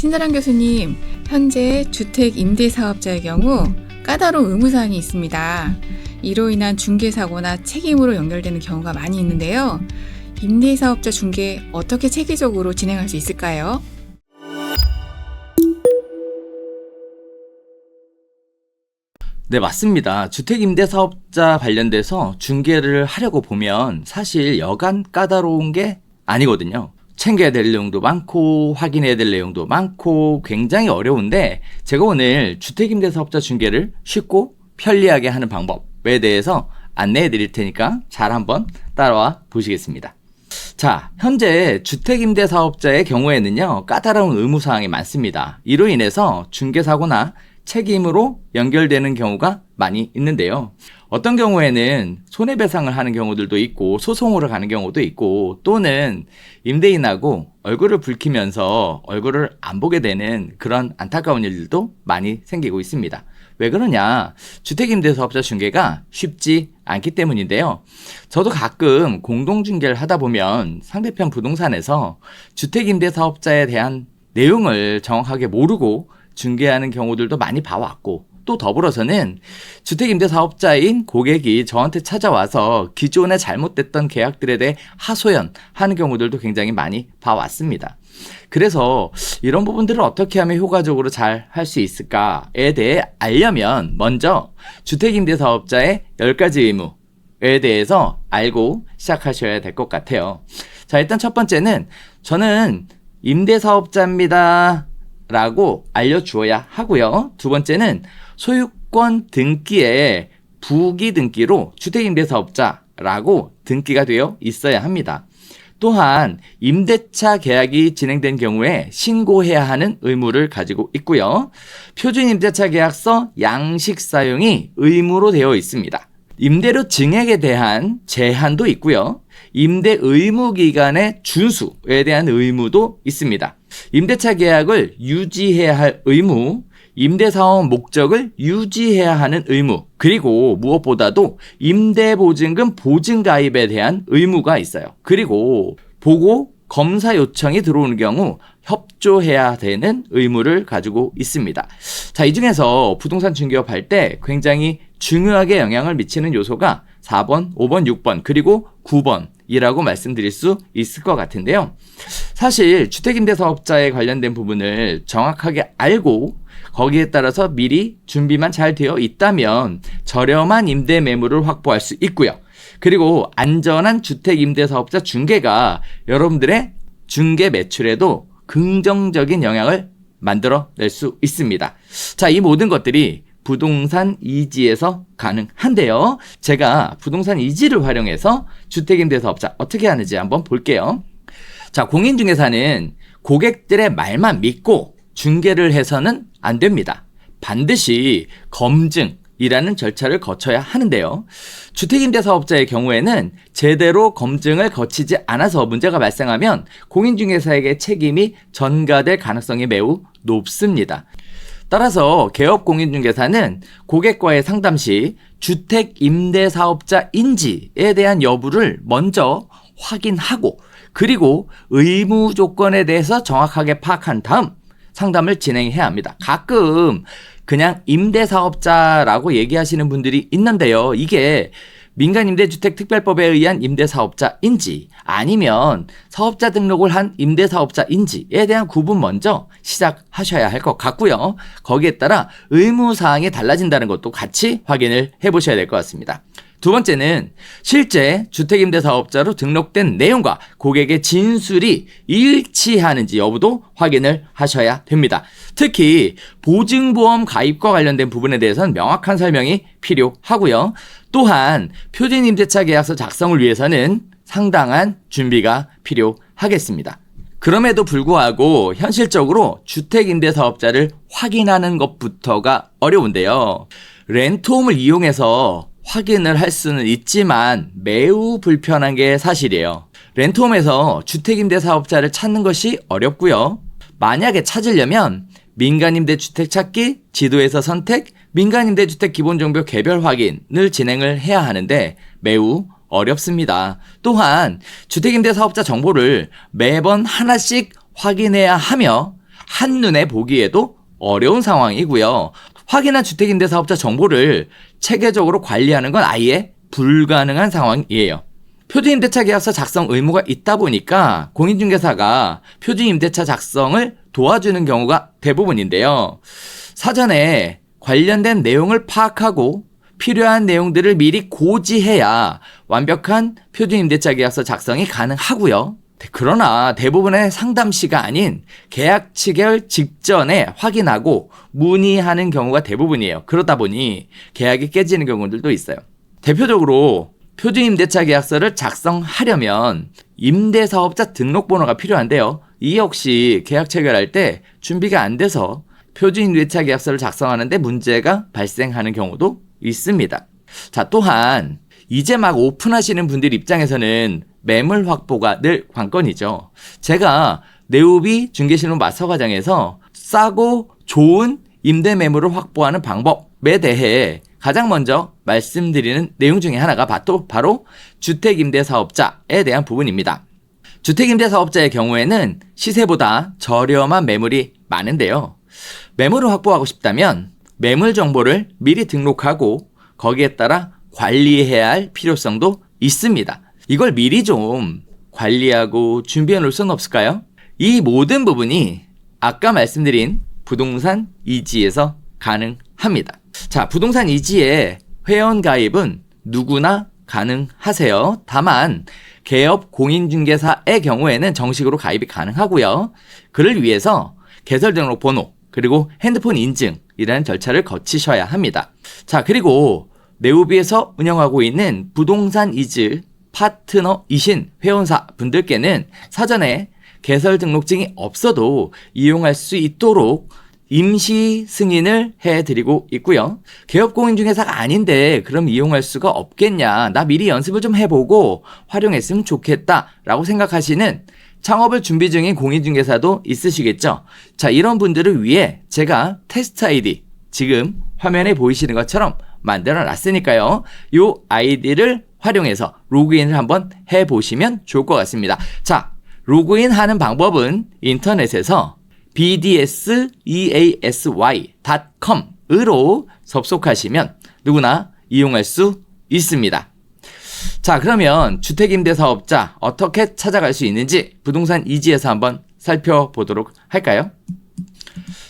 친절한 교수님, 현재 주택 임대 사업자의 경우 까다로운 의무사항이 있습니다. 이로 인한 중개사고나 책임으로 연결되는 경우가 많이 있는데요. 임대 사업자 중개 어떻게 체계적으로 진행할 수 있을까요? 네, 맞습니다. 주택 임대 사업자 관련돼서 중개를 하려고 보면 사실 여간 까다로운 게 아니거든요. 챙겨야 될 내용도 많고 확인해야 될 내용도 많고 굉장히 어려운데 제가 오늘 주택임대사업자 중개를 쉽고 편리하게 하는 방법에 대해서 안내해 드릴 테니까 잘 한번 따라와 보시겠습니다. 자, 현재 주택임대사업자의 경우에는요, 까다로운 의무사항이 많습니다. 이로 인해서 중개사고나 책임으로 연결되는 경우가 많이 있는데요. 어떤 경우에는 손해배상을 하는 경우들도 있고 소송으로 가는 경우도 있고 또는 임대인하고 얼굴을 붉히면서 얼굴을 안 보게 되는 그런 안타까운 일들도 많이 생기고 있습니다. 왜 그러냐? 주택임대사업자 중개가 쉽지 않기 때문인데요. 저도 가끔 공동중개를 하다 보면 상대편 부동산에서 주택임대사업자에 대한 내용을 정확하게 모르고 중개하는 경우들도 많이 봐왔고 또 더불어서는 주택임대사업자인 고객이 저한테 찾아와서 기존에 잘못됐던 계약들에 대해 하소연하는 경우들도 굉장히 많이 봐왔습니다. 그래서 이런 부분들을 어떻게 하면 효과적으로 잘 할 수 있을까에 대해 알려면 먼저 주택임대사업자의 10가지 의무에 대해서 알고 시작하셔야 될 것 같아요. 자, 일단 첫 번째는 저는 임대사업자입니다. 라고 알려주어야 하고요. 두 번째는 소유권 등기에 부기 등기로 주택임대사업자라고 등기가 되어 있어야 합니다. 또한 임대차 계약이 진행된 경우에 신고해야 하는 의무를 가지고 있고요. 표준 임대차 계약서 양식 사용이 의무로 되어 있습니다. 임대료 증액에 대한 제한도 있고요. 임대 의무 기간의 준수에 대한 의무도 있습니다. 임대차 계약을 유지해야 할 의무, 임대사업 목적을 유지해야 하는 의무, 그리고 무엇보다도 임대보증금 보증가입에 대한 의무가 있어요. 그리고 보고 검사 요청이 들어오는 경우 협조해야 되는 의무를 가지고 있습니다. 자, 이 중에서 부동산 중개업 할 때 굉장히 중요하게 영향을 미치는 요소가 4번, 5번, 6번, 그리고 9번 이라고 말씀드릴 수 있을 것 같은데요. 사실 주택임대사업자에 관련된 부분을 정확하게 알고 거기에 따라서 미리 준비만 잘 되어 있다면 저렴한 임대 매물을 확보할 수 있고요. 그리고 안전한 주택임대사업자 중개가 여러분들의 중개 매출에도 긍정적인 영향을 만들어 낼 수 있습니다. 자, 이 모든 것들이 부동산 이지에서 가능한데요. 제가 부동산 이지를 활용해서 주택임대사업자 어떻게 하는지 한번 볼게요. 자, 공인중개사는 고객들의 말만 믿고 중개를 해서는 안 됩니다. 반드시 검증, 이라는 절차를 거쳐야 하는데요. 주택임대사업자의 경우에는 제대로 검증을 거치지 않아서 문제가 발생하면 공인중개사에게 책임이 전가될 가능성이 매우 높습니다. 따라서 개업 공인중개사는 고객과의 상담 시 주택 임대 사업자인지에 대한 여부를 먼저 확인하고 그리고 의무 조건에 대해서 정확하게 파악한 다음 상담을 진행해야 합니다. 가끔 그냥 임대 사업자라고 얘기하시는 분들이 있는데요. 이게 민간임대주택특별법에 의한 임대사업자인지 아니면 사업자 등록을 한 임대사업자인지에 대한 구분 먼저 시작하셔야 할 것 같고요. 거기에 따라 의무사항이 달라진다는 것도 같이 확인을 해보셔야 될 것 같습니다. 두 번째는 실제 주택임대 사업자로 등록된 내용과 고객의 진술이 일치하는지 여부도 확인을 하셔야 됩니다. 특히 보증보험 가입과 관련된 부분에 대해서는 명확한 설명이 필요하고요. 또한 표준임대차 계약서 작성을 위해서는 상당한 준비가 필요하겠습니다. 그럼에도 불구하고 현실적으로 주택임대사업자를 확인하는 것부터가 어려운데요. 렌트홈을 이용해서 확인을 할 수는 있지만 매우 불편한 게 사실이에요. 렌트홈에서 주택임대 사업자를 찾는 것이 어렵고요. 만약에 찾으려면 민간임대 주택 찾기, 지도에서 선택, 민간임대 주택 기본정보 개별 확인을 진행을 해야 하는데 매우 어렵습니다. 또한 주택임대 사업자 정보를 매번 하나씩 확인해야 하며 한눈에 보기에도 어려운 상황이고요. 확인한 주택임대사업자 정보를 체계적으로 관리하는 건 아예 불가능한 상황이에요. 표준임대차 계약서 작성 의무가 있다 보니까 공인중개사가 표준임대차 작성을 도와주는 경우가 대부분인데요. 사전에 관련된 내용을 파악하고 필요한 내용들을 미리 고지해야 완벽한 표준임대차 계약서 작성이 가능하고요. 그러나 대부분의 상담 시가 아닌 계약 체결 직전에 확인하고 문의하는 경우가 대부분이에요. 그러다 보니 계약이 깨지는 경우들도 있어요. 대표적으로 표준임대차 계약서를 작성하려면 임대사업자 등록번호가 필요한데요. 이 역시 계약 체결할 때 준비가 안 돼서 표준임대차 계약서를 작성하는데 문제가 발생하는 경우도 있습니다. 자, 또한 이제 막 오픈하시는 분들 입장에서는 매물 확보가 늘 관건이죠. 제가 네오비 중개실무 마스터 과정에서 싸고 좋은 임대 매물을 확보하는 방법에 대해 가장 먼저 말씀드리는 내용 중에 하나가 바로 주택임대사업자에 대한 부분입니다. 주택임대사업자의 경우에는 시세보다 저렴한 매물이 많은데요. 매물을 확보하고 싶다면 매물 정보를 미리 등록하고 거기에 따라 관리해야 할 필요성도 있습니다. 이걸 미리 좀 관리하고 준비해 놓을 수는 없을까요? 이 모든 부분이 아까 말씀드린 부동산 이지에서 가능합니다. 자, 부동산 이지의 회원 가입은 누구나 가능하세요. 다만 개업 공인중개사의 경우에는 정식으로 가입이 가능하고요. 그를 위해서 개설 등록 번호 그리고 핸드폰 인증이라는 절차를 거치셔야 합니다. 자, 그리고 네오비에서 운영하고 있는 부동산 이즈 파트너이신 회원사 분들께는 사전에 개설 등록증이 없어도 이용할 수 있도록 임시 승인을 해드리고 있고요. 개업공인중개사가 아닌데 그럼 이용할 수가 없겠냐. 나 미리 연습을 좀 해보고 활용했으면 좋겠다라고 생각하시는 창업을 준비 중인 공인중개사도 있으시겠죠. 자, 이런 분들을 위해 제가 테스트 아이디 지금 화면에 보이시는 것처럼 만들어 놨으니까요. 요 아이디를 활용해서 로그인을 한번 해 보시면 좋을 것 같습니다. 자, 로그인 하는 방법은 인터넷에서 bdseasy.com으로 접속하시면 누구나 이용할 수 있습니다. 자, 그러면 주택임대사업자 어떻게 찾아갈 수 있는지 부동산 이지에서 한번 살펴보도록 할까요?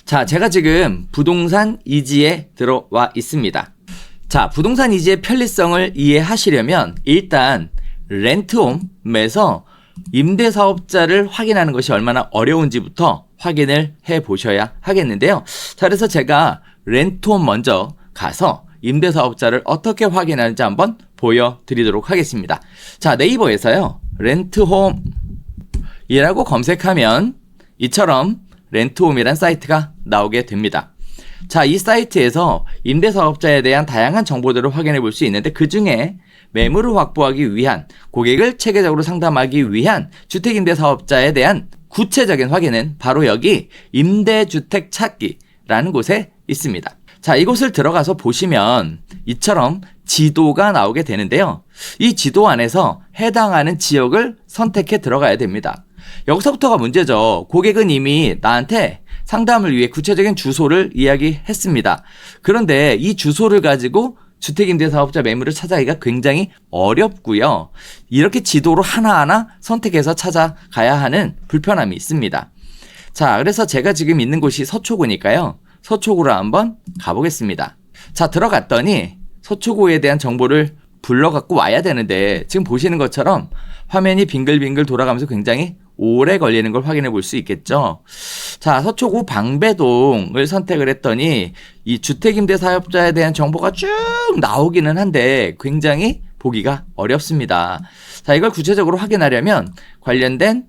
자, 제가 지금 부동산 이지에 들어와 있습니다. 자, 부동산 이지의 편리성을 이해하시려면 일단 렌트홈에서 임대 사업자를 확인하는 것이 얼마나 어려운지부터 확인을 해 보셔야 하겠는데요. 자, 그래서 제가 렌트홈 먼저 가서 임대 사업자를 어떻게 확인하는지 한번 보여드리도록 하겠습니다. 자, 네이버에서요. 렌트홈이라고 검색하면 이처럼 렌트홈이란 사이트가 나오게 됩니다. 자, 이 사이트에서 임대사업자에 대한 다양한 정보들을 확인해 볼 수 있는데 그 중에 매물을 확보하기 위한 고객을 체계적으로 상담하기 위한 주택임대사업자에 대한 구체적인 확인은 바로 여기 임대주택 찾기라는 곳에 있습니다. 자, 이곳을 들어가서 보시면 이처럼 지도가 나오게 되는데요. 이 지도 안에서 해당하는 지역을 선택해 들어가야 됩니다. 여기서부터가 문제죠. 고객은 이미 나한테 상담을 위해 구체적인 주소를 이야기했습니다. 그런데 이 주소를 가지고 주택임대 사업자 매물을 찾아가기가 굉장히 어렵고요. 이렇게 지도로 하나하나 선택해서 찾아가야 하는 불편함이 있습니다. 자, 그래서 제가 지금 있는 곳이 서초구니까요. 서초구로 한번 가보겠습니다. 자, 들어갔더니 서초구에 대한 정보를 불러갖고 와야 되는데 지금 보시는 것처럼 화면이 빙글빙글 돌아가면서 굉장히 오래 걸리는 걸 확인해 볼 수 있겠죠. 자, 서초구 방배동을 선택을 했더니 이 주택임대 사업자에 대한 정보가 쭉 나오기는 한데 굉장히 보기가 어렵습니다. 자, 이걸 구체적으로 확인하려면 관련된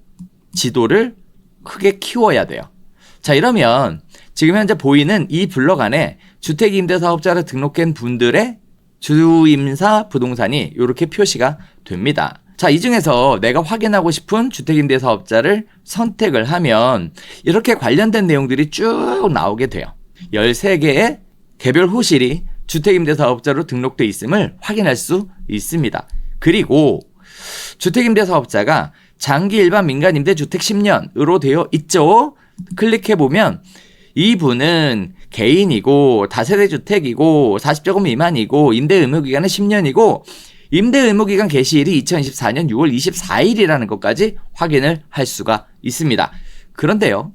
지도를 크게 키워야 돼요. 자, 이러면 지금 현재 보이는 이 블럭 안에 주택임대사업자를 등록한 분들의 주임사 부동산이 이렇게 표시가 됩니다. 자, 이 중에서 내가 확인하고 싶은 주택임대 사업자를 선택을 하면 이렇게 관련된 내용들이 쭉 나오게 돼요. 13개의 개별 호실이 주택임대 사업자로 등록돼 있음을 확인할 수 있습니다. 그리고 주택임대 사업자가 장기 일반 민간 임대 주택 10년으로 되어 있죠. 클릭해 보면 이분은 개인이고 다세대 주택이고 40제곱 미만이고 임대 의무 기간은 10년이고 임대 의무 기간 개시일이 2024년 6월 24일이라는 것까지 확인을 할 수가 있습니다. 그런데요.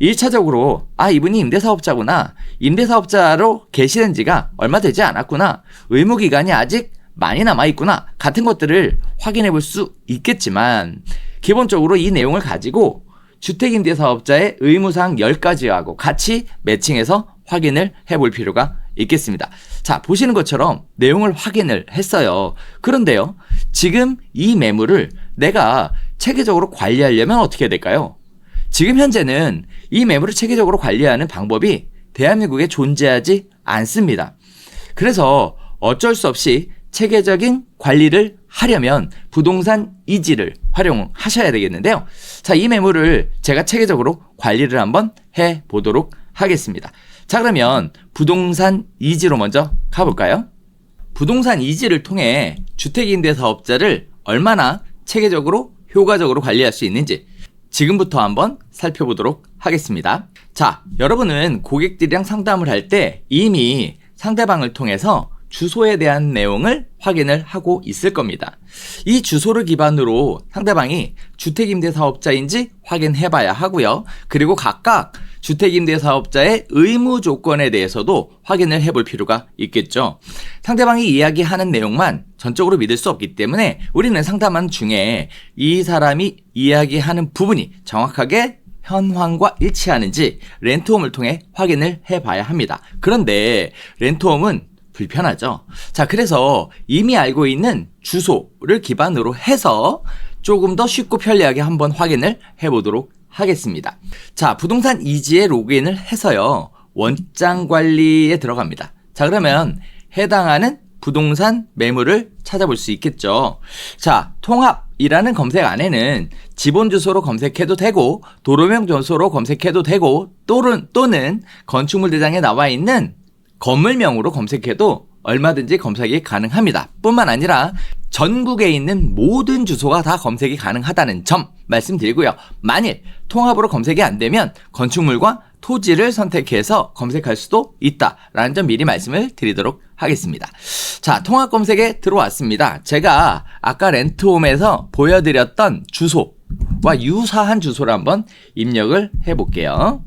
1차적으로 아 이분이 임대사업자구나 임대사업자로 개시된 지가 얼마 되지 않았구나 의무기간이 아직 많이 남아있구나 같은 것들을 확인해 볼 수 있겠지만 기본적으로 이 내용을 가지고 주택임대사업자의 의무사항 10가지하고 같이 매칭해서 확인을 해 볼 필요가 있겠습니다. 자, 보시는 것처럼 내용을 확인을 했어요. 그런데요, 지금 이 매물을 내가 체계적으로 관리하려면 어떻게 해야 될까요? 지금 현재는 이 매물을 체계적으로 관리하는 방법이 대한민국에 존재하지 않습니다. 그래서 어쩔 수 없이 체계적인 관리를 하려면 부동산 이지를 활용하셔야 되겠는데요. 자, 이 매물을 제가 체계적으로 관리를 한번 해 보도록 하겠습니다. 자, 그러면 부동산 이지로 먼저 가볼까요? 부동산 이지를 통해 주택임대 사업자를 얼마나 체계적으로 효과적으로 관리할 수 있는지 지금부터 한번 살펴보도록 하겠습니다. 자, 여러분은 고객들이랑 상담을 할 때 이미 상대방을 통해서 주소에 대한 내용을 확인을 하고 있을 겁니다. 이 주소를 기반으로 상대방이 주택임대사업자인지 확인해 봐야 하고요. 그리고 각각 주택임대 사업자의 의무 조건에 대해서도 확인을 해볼 필요가 있겠죠. 상대방이 이야기하는 내용만 전적으로 믿을 수 없기 때문에 우리는 상담한 중에 이 사람이 이야기하는 부분이 정확하게 현황과 일치하는지 렌트홈을 통해 확인을 해 봐야 합니다. 그런데 렌트홈은 불편하죠. 자, 그래서 이미 알고 있는 주소를 기반으로 해서 조금 더 쉽고 편리하게 한번 확인을 해 보도록 하겠습니다. 자, 부동산 이지에 로그인을 해서요. 원장 관리에 들어갑니다. 자, 그러면 해당하는 부동산 매물을 찾아볼 수 있겠죠. 자, 통합이라는 검색 안에는 지본 주소로 검색해도 되고 도로명 주소로 검색해도 되고 또는 또는 건축물 대장에 나와 있는 건물명으로 검색해도 얼마든지 검색이 가능합니다. 뿐만 아니라 전국에 있는 모든 주소가 다 검색이 가능하다는 점 말씀드리고요. 만일 통합으로 검색이 안 되면 건축물과 토지를 선택해서 검색할 수도 있다라는 점 미리 말씀을 드리도록 하겠습니다. 자, 통합 검색에 들어왔습니다. 제가 아까 렌트홈에서 보여드렸던 주소와 유사한 주소를 한번 입력을 해볼게요.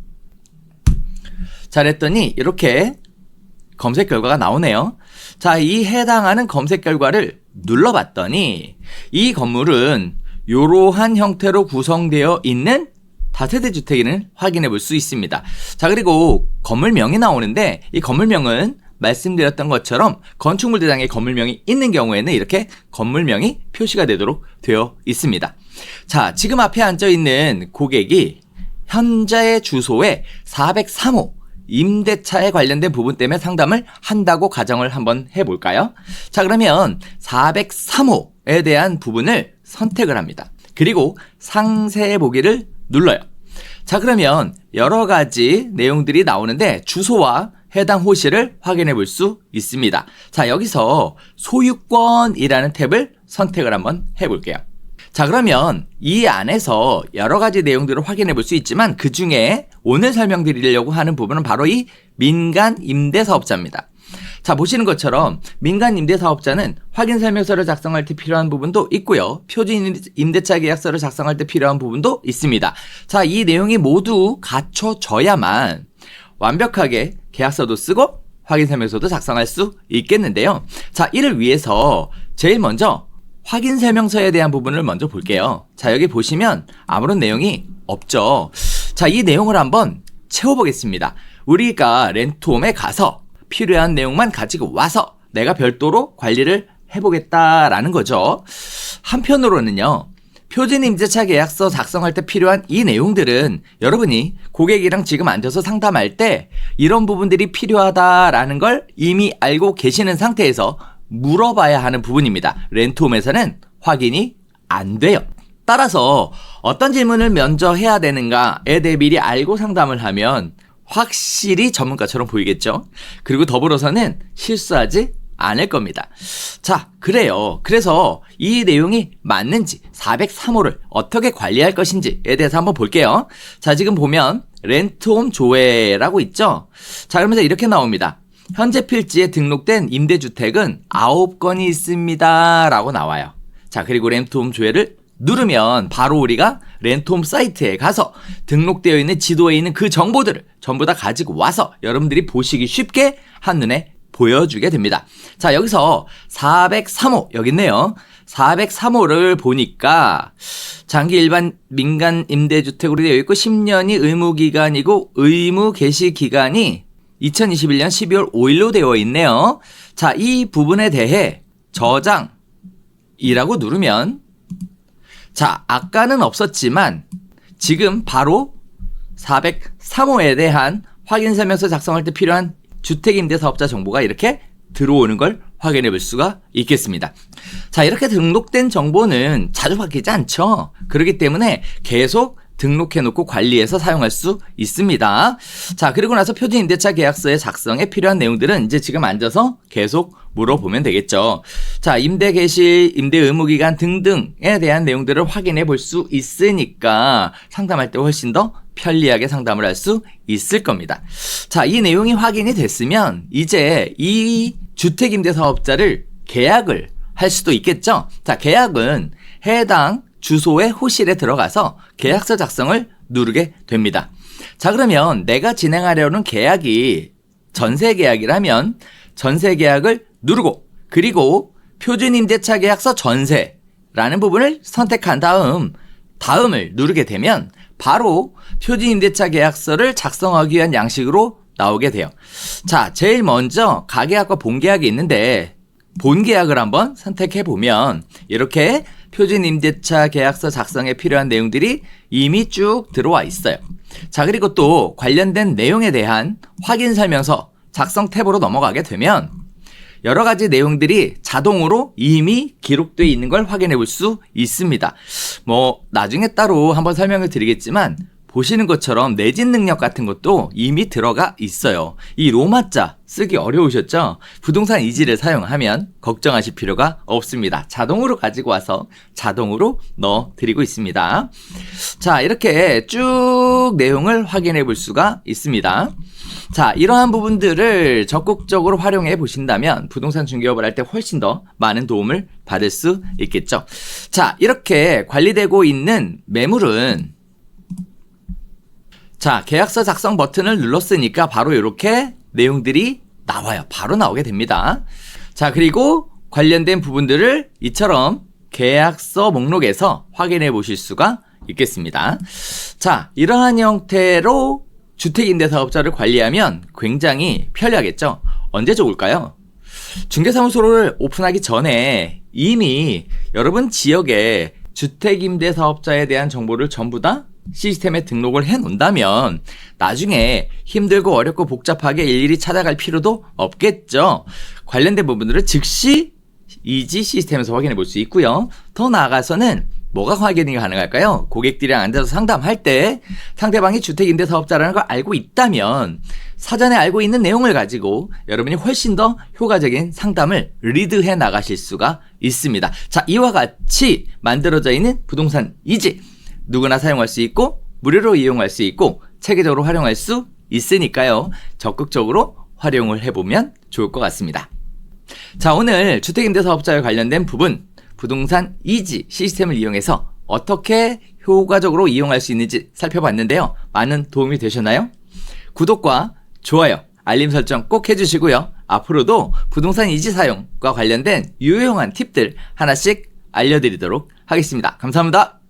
잘했더니 이렇게 검색 결과가 나오네요. 자, 이 해당하는 검색 결과를 눌러봤더니 이 건물은 이러한 형태로 구성되어 있는 다세대 주택을 확인해 볼 수 있습니다. 자, 그리고 건물명이 나오는데 이 건물명은 말씀드렸던 것처럼 건축물 대장에 건물명이 있는 경우에는 이렇게 건물명이 표시가 되도록 되어 있습니다. 자, 지금 앞에 앉아 있는 고객이 현재 주소에 403호 임대차에 관련된 부분 때문에 상담을 한다고 가정을 한번 해볼까요? 자, 그러면 403호에 대한 부분을 선택을 합니다. 그리고 상세 보기를 눌러요. 자, 그러면 여러 가지 내용들이 나오는데 주소와 해당 호실을 확인해 볼 수 있습니다. 자, 여기서 소유권이라는 탭을 선택을 한번 해볼게요. 자, 그러면 이 안에서 여러 가지 내용들을 확인해 볼 수 있지만 그 중에 오늘 설명드리려고 하는 부분은 바로 이 민간 임대 사업자입니다. 자, 보시는 것처럼 민간 임대 사업자는 확인 설명서를 작성할 때 필요한 부분도 있고요. 표준 임대차 계약서를 작성할 때 필요한 부분도 있습니다. 자, 이 내용이 모두 갖춰져야만 완벽하게 계약서도 쓰고 확인 설명서도 작성할 수 있겠는데요. 자, 이를 위해서 제일 먼저 확인 설명서에 대한 부분을 먼저 볼게요. 자, 여기 보시면 아무런 내용이 없죠. 자, 이 내용을 한번 채워보겠습니다. 우리가 렌트홈에 가서 필요한 내용만 가지고 와서 내가 별도로 관리를 해보겠다라는 거죠. 한편으로는요, 표준 임대차 계약서 작성할 때 필요한 이 내용들은 여러분이 고객이랑 지금 앉아서 상담할 때 이런 부분들이 필요하다라는 걸 이미 알고 계시는 상태에서 물어봐야 하는 부분입니다. 렌트홈에서는 확인이 안 돼요. 따라서 어떤 질문을 먼저 해야 되는가에 대해 미리 알고 상담을 하면 확실히 전문가처럼 보이겠죠? 그리고 더불어서는 실수하지 않을 겁니다. 자, 그래요. 그래서 이 내용이 맞는지 403호를 어떻게 관리할 것인지에 대해서 한번 볼게요. 자, 지금 보면 렌트홈 조회라고 있죠? 자, 그러면서 이렇게 나옵니다. 현재 필지에 등록된 임대주택은 9건이 있습니다. 라고 나와요. 자, 그리고 렌트홈 조회를 누르면 바로 우리가 렌트홈 사이트에 가서 등록되어 있는 지도에 있는 그 정보들을 전부 다 가지고 와서 여러분들이 보시기 쉽게 한눈에 보여주게 됩니다. 자, 여기서 403호, 여기 있네요. 403호를 보니까 장기 일반 민간 임대주택으로 되어 있고 10년이 의무 기간이고 의무 개시 기간이 2021년 12월 5일로 되어 있네요. 자, 이 부분에 대해 저장이라고 누르면 자, 아까는 없었지만 지금 바로 403호에 대한 확인 설명서 작성할 때 필요한 주택임대사업자 정보가 이렇게 들어오는 걸 확인해 볼 수가 있겠습니다. 자, 이렇게 등록된 정보는 자주 바뀌지 않죠. 그렇기 때문에 계속 등록해 놓고 관리해서 사용할 수 있습니다. 자, 그리고 나서 표준 임대차 계약서의 작성에 필요한 내용들은 이제 지금 앉아서 계속 물어보면 되겠죠. 자, 임대 개시, 임대 의무 기간 등등에 대한 내용들을 확인해 볼 수 있으니까 상담할 때 훨씬 더 편리하게 상담을 할 수 있을 겁니다. 자, 이 내용이 확인이 됐으면 이제 이 주택 임대 사업자를 계약을 할 수도 있겠죠. 자, 계약은 해당 주소의 호실에 들어가서 계약서 작성을 누르게 됩니다. 자, 그러면 내가 진행하려는 계약이 전세 계약이라면 전세 계약을 누르고 그리고 표준 임대차 계약서 전세라는 부분을 선택한 다음 다음을 누르게 되면 바로 표준 임대차 계약서를 작성하기 위한 양식으로 나오게 돼요. 자, 제일 먼저 가계약과 본계약이 있는데 본계약을 한번 선택해 보면 이렇게 표준 임대차 계약서 작성에 필요한 내용들이 이미 쭉 들어와 있어요. 자, 그리고 또 관련된 내용에 대한 확인 설명서 작성 탭으로 넘어가게 되면 여러 가지 내용들이 자동으로 이미 기록되어 있는 걸 확인해 볼 수 있습니다. 뭐, 나중에 따로 한번 설명을 드리겠지만, 보시는 것처럼 내진 능력 같은 것도 이미 들어가 있어요. 이 로마자 쓰기 어려우셨죠? 부동산 이지를 사용하면 걱정하실 필요가 없습니다. 자동으로 가지고 와서 자동으로 넣어 드리고 있습니다. 자, 이렇게 쭉 내용을 확인해 볼 수가 있습니다. 자, 이러한 부분들을 적극적으로 활용해 보신다면 부동산 중개업을 할 때 훨씬 더 많은 도움을 받을 수 있겠죠. 자, 이렇게 관리되고 있는 매물은 자, 계약서 작성 버튼을 눌렀으니까 바로 이렇게 내용들이 나와요. 바로 나오게 됩니다. 자, 그리고 관련된 부분들을 이처럼 계약서 목록에서 확인해 보실 수가 있겠습니다. 자, 이러한 형태로 주택임대사업자를 관리하면 굉장히 편리하겠죠? 언제 좋을까요? 중개사무소를 오픈하기 전에 이미 여러분 지역에 주택임대사업자에 대한 정보를 전부 다 시스템에 등록을 해 놓는다면 나중에 힘들고 어렵고 복잡하게 일일이 찾아갈 필요도 없겠죠. 관련된 부분들을 즉시 이지 시스템에서 확인해 볼 수 있고요. 더 나아가서는 뭐가 확인이 가능할까요? 고객들이랑 앉아서 상담할 때 상대방이 주택임대 사업자라는 걸 알고 있다면 사전에 알고 있는 내용을 가지고 여러분이 훨씬 더 효과적인 상담을 리드해 나가실 수가 있습니다. 자, 이와 같이 만들어져 있는 부동산 이지 누구나 사용할 수 있고 무료로 이용할 수 있고 체계적으로 활용할 수 있으니까요. 적극적으로 활용을 해보면 좋을 것 같습니다. 자, 오늘 주택임대사업자와 관련된 부분, 부동산 이지 시스템을 이용해서 어떻게 효과적으로 이용할 수 있는지 살펴봤는데요. 많은 도움이 되셨나요? 구독과 좋아요, 알림 설정 꼭 해주시고요. 앞으로도 부동산 이지 사용과 관련된 유용한 팁들 하나씩 알려드리도록 하겠습니다. 감사합니다.